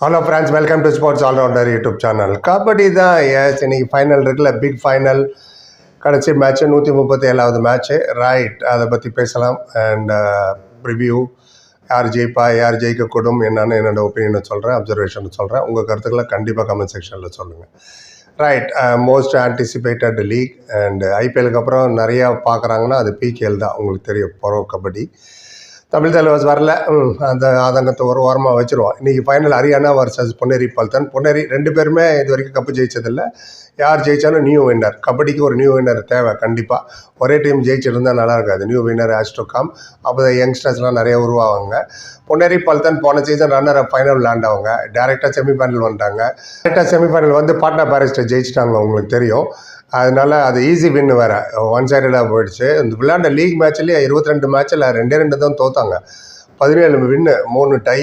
Hello friends welcome to sports allrounder YouTube channel kabaddi தான் yes இன்னைக்கு final இருக்குல்ல big final கடைசி match நூற்றி முப்பத்தி ஏழாவது மேட்ச்சு ரைட் அதை பற்றி பேசலாம். அண்ட் ரிவ்யூ uh, யார் ஜெயிப்பா யார் ஜெயிக்கக்கூடும் என்னன்னு என்னோட ஒப்பீனியனை சொல்கிறேன் அப்சர்வேஷன் சொல்கிறேன் உங்கள் கருத்துக்களை கண்டிப்பாக கமெண்ட் செக்ஷனில் சொல்லுங்கள் right most anticipated league and ஐபிஎலுக்கு அப்புறம் நிறையா பார்க்குறாங்கன்னா அது பிகேஎல் தான். உங்களுக்கு தெரியும் ப்ரோ கபடி. தமிழ் தலைவாஸ் வரல. ம், அந்த ஆதங்கத்தை ஒரு ஓரமாக வச்சுருவோம். இன்றைக்கி ஃபைனல் ஹரியானா வர்சஸ் பொன்னேரி பல்தன். பொன்னேரி ரெண்டு பேருமே இது வரைக்கும் கப்பு ஜெயிச்சதில்ல. யார் ஜெயிச்சாலும் நியூ வின்னர் கபடிக்கு ஒரு நியூ வின்னர் தேவை கண்டிப்பாக ஒரே டீம் ஜெயிச்சிருந்தா நல்லா இருக்காது. நியூ வின்னர் ஆஸ்ட்ரோகாம் டு அப்போ தான் யங்ஸ்டர்ஸ்லாம் நிறைய உருவாவாங்க. பொன்னேரி பல்தன் போன சீசன் ரன்னர் ஃபைனல் விளாண்டவங்க டேரெக்டாக செமிஃபைனல் வந்துட்டாங்க. டேரெக்டாக செமிஃபைனல் வந்து பாட்னா பாரிஸ்டர் ஜெயிச்சிட்டாங்க உங்களுக்கு தெரியும். அதனால அது ஈஸி வின் வேற. ஒன் சைடடாக போயிடுச்சு. இந்த விளையாண்ட லீக் மேட்ச்லேயே இருபத்தி ரெண்டு மேட்ச்சில் ரெண்டே ரெண்டு தான் தோத்தாங்க. பதினேழு வின்னு மூணு டை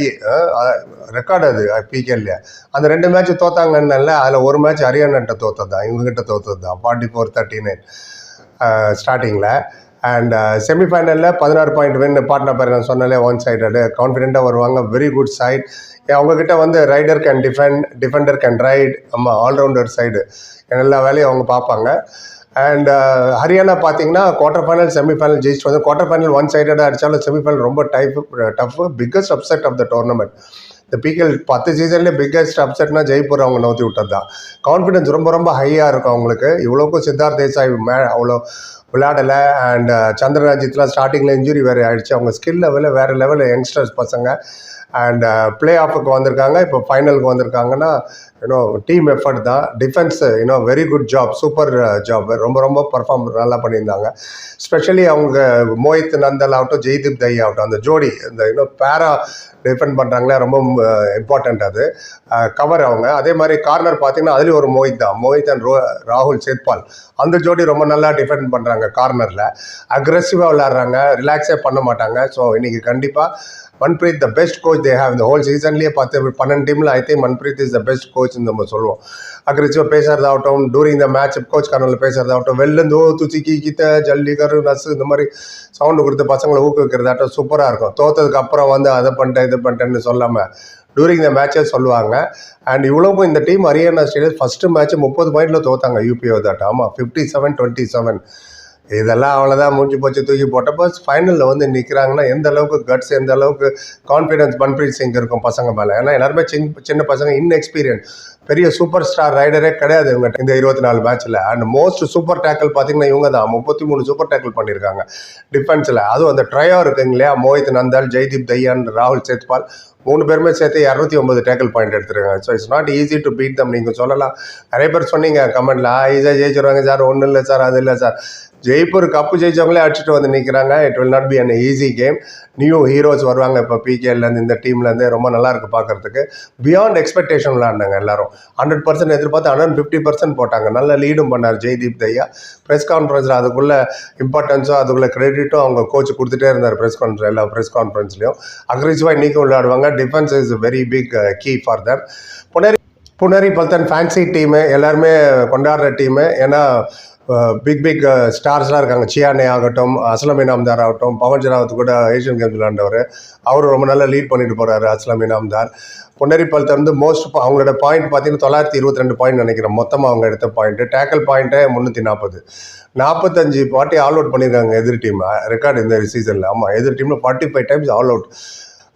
ரெக்கார்டு அது பிகேல அந்த ரெண்டு மேட்ச் தோத்தாங்கன்னால அதில் ஒரு மேட்ச் ஹரியானாட்ட தோத்தது தான் இவங்ககிட்ட தோத்தது தான். ஃபார்ட்டி ஃபோர் தேர்ட்டி நைன் ஸ்டார்டிங்கில் அண்ட் செமிஃபைனலில் uh, பதினாறு பாயிண்ட் வின் பார்ட்னர் பேர் நான் சொன்னாலே ஒன் சைடடு கான்ஃபிடென்ட்டாக வருவாங்க வெரி குட் சைட் அவங்கக்கிட்ட வந்து raider can defend defender can raid ஆமாம் ஆல்ரவுண்டர் சைடு எல்லா வேலையும் அவங்க பார்ப்பாங்க. அண்ட் ஹரியானா uh, பார்த்தீங்கன்னா குவார்டர் ஃபைனல் செமிஃபைனல் ஜெயிச்சுட்டு வந்து குவார்டர் ஃபைனல் ஒன் சைடடாக அடித்தாலும் செமிஃபைனல் ரொம்ப type tough biggest upset of the tournament இந்த பிகேல் பத்து சீசன்லேயே பிக்கஸ்ட் அப்செட்னா ஜெய்ப்பூர் அவங்க நோத்தி விட்டது தான் கான்ஃபிடன்ஸ் ரொம்ப ரொம்ப ஹையாக இருக்கும் அவங்களுக்கு. இவ்வளோக்கும் சித்தார்த் தேசாய் மே அவ்வளோ விளையாடலை அண்ட் uh, சந்திரராஜித்லாம் ஸ்டார்டிங்கில் இன்ஜுரி வேறு ஆயிடுச்சு. அவங்க ஸ்கில் லெவலில் வேறு லெவலில் யங்ஸ்டர்ஸ் பசங்க. அண்ட் ப்ளே ஆஃபுக்கு வந்திருக்காங்க. இப்போ ஃபைனலுக்கு வந்திருக்காங்கன்னா யூனோ டீம் எஃபர்ட் தான். Defence you know very good job super job ரொம்ப ரொம்ப பர்ஃபார்ம் நல்லா பண்ணியிருந்தாங்க. ஸ்பெஷலி அவங்க மோஹித் நந்தல் ஆகட்டும் ஜெய்தீப் தை ஆகட்டும் அந்த ஜோடி இந்த யூனோ பேரா டிஃபெண்ட் பண்ணுறாங்களே ரொம்ப uh, இம்பார்ட்டண்ட் அது. Uh, கவர் அவங்க. அதே மாதிரி கார்னர் பார்த்தீங்கன்னா அதுலேயும் ஒரு மோஹித் தான். மோஹித் அண்ட் ரோ ராகுல் சேத்பால் அந்த ஜோடி ரொம்ப நல்லா டிஃபெண்ட் பண்ணுறாங்க கார்னரில் அக்ரெசிவாக விளாட்றாங்க ரிலாக்ஸே பண்ண மாட்டாங்க. ஸோ இன்றைக்கி கண்டிப்பாக Manpreet the best coach they have இந்த ஹோல் சீசன்லேயே பார்த்து பன்னெண்டு டீமில் I think Manpreet is the best coach நம்ம சொல்லுவோம். அக்ரெசிவாக பேசுறதாகட்டும் டூரிங் த மேட்ச் கோச் கார்னரில் பேசுகிறதாகட்டும் வெளிலேருந்து ஓ துச்சிக்கி கீத்த ஜல்லிகர் நசு இந்த மாதிரி சவுண்டு கொடுத்து பசங்களை ஊக்குவிக்கிறதாட்டம் சூப்பராக இருக்கும். தோத்ததுக்கு அப்புறம் வந்து அதை பண்ணிட்டேன் இது பண்ணிட்டேன்னு சொல்லாமல் டூரிங் த மேட்சே சொல்லுவாங்க. அண்ட் இவ்வளோக்கும் இந்த team Haryana stadium first match முப்பது பாயிண்டில் தோத்தாங்க யூபிஓ தாட்டம் ஆமாம் ஃபிஃப்டி செவன் டுவெண்ட்டி செவன் இதெல்லாம் அவ்வளோதான் மூஞ்சி போச்சு தூக்கி போட்டப்போ ஃபைனலில் வந்து நிற்கிறாங்கன்னா எந்த அளவுக்கு கட்ஸ் எந்த அளவுக்கு கான்ஃபிடன்ஸ் மன்பிரீத் சிங் இருக்கும் பசங்க மேலே. ஏன்னா எல்லாருமே சின் சின்ன பசங்க இன்எக்ஸ்பீரியன்ஸ் பெரிய சூப்பர் ஸ்டார் ரைடரே கிடையாது இவங்க இந்த இருபத்தி நாலு மேட்ச்சில் அண்ட் மோஸ்ட் சூப்பர் டேக்கிள் பார்த்தீங்கன்னா இவங்க தான் முப்பத்தி மூணு சூப்பர் டேக்கிள் பண்ணியிருக்காங்க டிஃபென்ஸில் அதுவும் அந்த ட்ரையோ இருக்குங்க இல்லையா? மோஹித் நந்தால் ஜெய்தீப் தையான் ராகுல் சேத்பால். மூணு பேருமே சேர்த்து இரநூத்தி ஒன்பது டேக்கிள் பாயிண்ட் எடுத்துருக்காங்க. So it's not easy to beat them நீங்கள் சொல்லலாம். நிறைய பேர் சொன்னீங்க கமெண்ட்டில் ஆ ஈஸியாக ஜெயிச்சிருவாங்க சார். ஒன்றும் இல்லை சார். அது இல்லை சார். ஜெய்ப்பூர் கப்பு ஜெயிச்சவங்களே அடிச்சுட்டு வந்து நிற்கிறாங்க it will not be an easy game new heroes வருவாங்க இப்போ பிகேலேருந்து இந்த டீம்லேருந்து ரொம்ப நல்லா இருக்கு பார்க்கறதுக்கு பியாண்ட் எக்ஸ்பெக்டேஷன் விளாண்டாங்க எல்லாரும். ஹண்ட்ரட் பர்சன்ட் எதிர்பார்த்து ஹண்ட்ரட் ஃபிஃப்டி பர்சன்ட் போட்டாங்க. நல்ல லீடும் பண்ணார் ஜெய்தீப் தையா. ப்ரெஸ் கான்ஃபரன்ஸில் அதுக்குள்ள இம்பார்ட்டன்ஸோ அதுக்குள்ள கிரெடிட்டும் அவங்க கோச் கொடுத்துட்டே இருந்தார் ப்ரெஸ் கான்ஃபரன்ஸ் எல்லா ப்ரெஸ் கான்ஃபரன்ஸ்லையும் அக்ரெசிவாக இன்றைக்கும் விளையாடுவாங்க. Defence is very big key for that Puneri Puneri Paltan fancy team எல்லாருமே கொண்டாடுற டீமு ஏன்னா பிக் பிக் ஸ்டார்ஸ்லாம் இருக்காங்க. சியானே ஆகட்டும் அஸ்லம் இனாம்தார் ஆகட்டும் பவன் ஜராவத் கூட ஏஷியன் கேம்ஸ் விளாண்டவர் அவர் ரொம்ப நல்லா லீட் பண்ணிட்டு போகிறாரு அஸ்லம் இனாம்தார் பொன்னரிப்பால் வந்து மோஸ்ட் அவங்களோட பாயிண்ட் பார்த்தீங்கன்னா தொள்ளாயிரத்தி இருபத்தி ரெண்டு பாயிண்ட் நினைக்கிறேன். மொத்தமாக அவங்க எடுத்த பாயிண்ட்டு டேக்கல் பாயிண்ட்டே முந்நூற்றி நாற்பது நாற்பத்தஞ்சு பாட்டி ஆல் அவுட் பண்ணியிருக்காங்க எதிர் டீம் ரெக்கார்டு இந்த சீசனில் ஆமாம் எதிர் டீமில் forty five times all out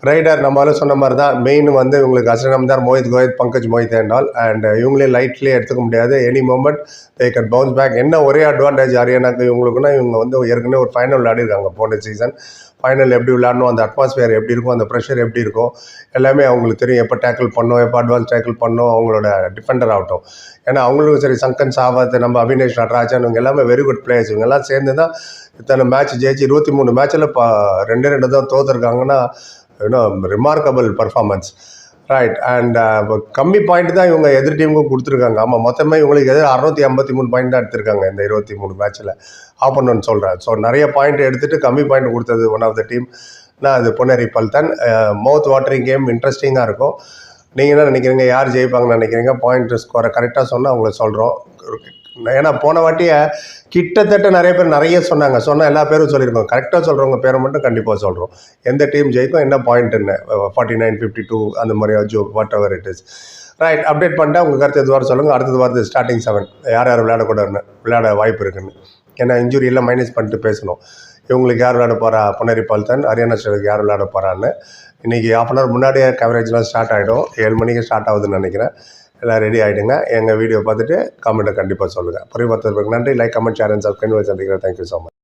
raider நம்மளால சொன்ன மாதிரி தான் மெயின் வந்து இவங்களுக்கு அசனம்தார் மோஹித் கோஹித் பங்கஜ் மோஹித் என்றால் அண்ட் இவங்களே லைட்லேயே எடுத்துக்க முடியாது. Any moment they can bounce back என்ன ஒரே அட்வான்டேஜ் ஹரியானாக்கு இவங்களுக்குன்னா இவங்க வந்து ஏற்கனவே ஒரு ஃபைனல் விளையாடிருக்காங்க போன சீசன் ஃபைனல் எப்படி விளையாடணும் அந்த அட்மாஸ்ஃபியர் எப்படி இருக்கும் அந்த ப்ரெஷர் எப்படி இருக்கும் எல்லாமே அவங்களுக்கு தெரியும். எப்போ டேக்கிள் பண்ணோம் எப்போ அட்வான்ஸ் டேக்கிள் பண்ணோம் அவங்களோட டிஃபெண்டர் ஆகட்டும். ஏன்னா அவங்களுக்கும் சரி சங்கன் சாவத் நம்ம அபினேஷ் நடராஜன் இவங்க எல்லாமே வெரி குட் பிளேயர்ஸ் இவங்க எல்லாம் சேர்ந்து தான் இத்தனை மேட்ச் ஜெயிச்சு இருபத்தி மூணு மேட்ச்சில் இப்போ ரெண்டு ரெண்டு தான் தோத்துருக்காங்கன்னா you know remarkable performance right and கம்மி பாயிண்ட் தான் இவங்க எதிர் டீமுக்கும் கொடுத்துருக்காங்க. ஆமாம் மொத்தமே இவங்களுக்கு எதிர் அறுநூத்தி ஐம்பத்தி மூணு பாயிண்ட் தான் எடுத்திருக்காங்க இந்த இருபத்தி மூணு மேட்ச்சில் ஆப்போனன்ட் சொல்கிறேன் ஸோ நிறைய பாயிண்ட் எடுத்துட்டு கம்மி பாயிண்ட் கொடுத்தது ஒன் ஆஃப் த டீம் நான் அது Puneri Paltan. Mouth watering game இன்ட்ரெஸ்டிங்காக இருக்கும். நீங்கள் என்ன நினைக்கிறீங்க? யார் ஜெயிப்பாங்கன்னு நினைக்கிறீங்க? பாயிண்ட் ஸ்கோரை கரெக்டாக சொன்னால் அவங்களுக்கு சொல்கிறோம் ஏன்னா போன வாட்டியை கிட்டத்தட்ட நிறைய பேர் நிறைய சொன்னாங்க. சொன்ன எல்லா பேரும் சொல்லியிருக்கோம் கரெக்டாக சொல்கிறவங்க பேரை மட்டும் கண்டிப்பாக சொல்கிறோம் எந்த டீம் ஜெயிக்கும் என்ன பாயிண்ட் என்ன? ஃபார்ட்டி நைன் ஃபிஃப்டி டூ அந்த மாதிரி so whatever it is right update பண்ணிட்டா உங்கள் கருத்து எது வாரம் சொல்லுங்கள் அடுத்தது வாரது ஸ்டார்டிங் செவன் யார் யார் விளையாடக்கூடாதுன்னு விளையாட வாய்ப்பு இருக்குன்னு. ஏன்னா இன்ஜுரி எல்லாம் மைனஸ் பண்ணிட்டு பேசணும். இவங்களுக்கு யார் விளையாட போகிறா புனரி பால்தன் ஹரியானா ஸ்டேட்டுக்கு யார் விளையாட போகிறான்னு இன்றைக்கி ஆஃப் அன் ஹவர் முன்னாடியே கவரேஜ்லாம் ஸ்டார்ட் ஆகிடும் ஏழு மணிக்கு ஸ்டார்ட் ஆகுதுன்னு நினைக்கிறேன். எல்லாம் ரெடி ஆகிடுங்க எங்கள் வீடியோ பார்த்துட்டு கமெண்ட்டை கண்டிப்பாக சொல்லுங்கள் புரிய பார்த்துருக்கு நன்றி. Like comment share and subscribe சந்திக்கிறேன். Thank you so much